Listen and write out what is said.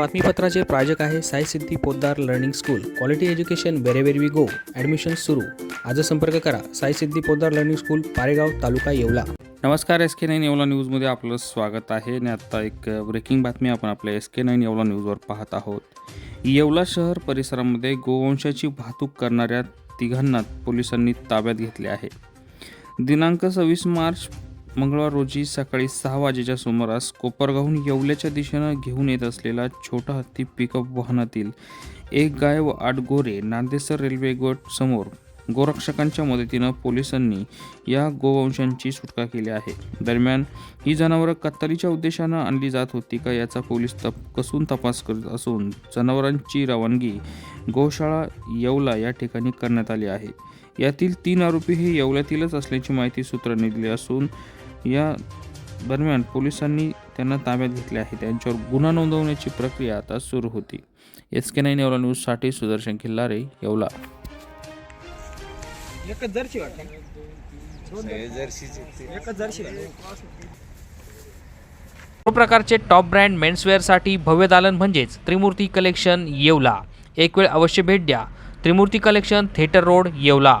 बातमीपत्राचे प्रायोजक आहे Sai Siddhi Podar learning school. Quality education wherever we go admission सुरू. आज संपर्क करा. Sai Siddhi Podar learning school Paregaon taluka Yeola. नमस्कार एस के नाईन येवला न्यूजमध्ये आपलं स्वागत आहे. आणि आता एक ब्रेकिंग बातमी आपण आपल्या एस के नाईन येवला न्यूजवर पाहत आहोत. येवला शहर परिसरामध्ये गोवंशाची वाहतूक करणाऱ्या तिघांना पोलिसांनी ताब्यात घेतले आहे. दिनांक सव्वीस मार्च मंगळवार रोजी सकाळी सहा वाजेच्या सुमारास कोपरगावहून येवल्याच्या दिशेनं घेऊन येत असलेला छोटा हत्ती पिकअप वाहनातील एक गाय व आठ गोरे नांदेसर रेल्वे गट समोर गोरक्षकांच्या मदतीनं पोलिसांनी या गोवंशांची सुटका केली आहे. दरम्यान ही जनावरं कत्तलीच्या उद्देशानं आणली जात होती का याचा पोलीस तप कसून तपास करत असून जनावरांची रवानगी गोशाळा येवला या ठिकाणी करण्यात आली आहे. यातील तीन आरोपी हे येवल्यातीलच असल्याची माहिती सूत्रांनी दिली असून या दरम्यान पोलिसांनी त्यांना ताब्यात घेतले आहे. त्यांच्यावर गुन्हा नोंदवण्याची प्रक्रिया आता सुरू होती. एस के नाईन येवला न्यूजसाठी सुदर्शन खिल्लारे येवला. एकच जर्सी वाटतं. एकच जर्सी सर्व प्रकारचे टॉप ब्रँड मेन्सवेअरसाठी भव्य दालन म्हणजेच त्रिमूर्ती कलेक्शन येवला. एक वेळ अवश्य भेट द्या. Trimurti collection theatre road Yeola.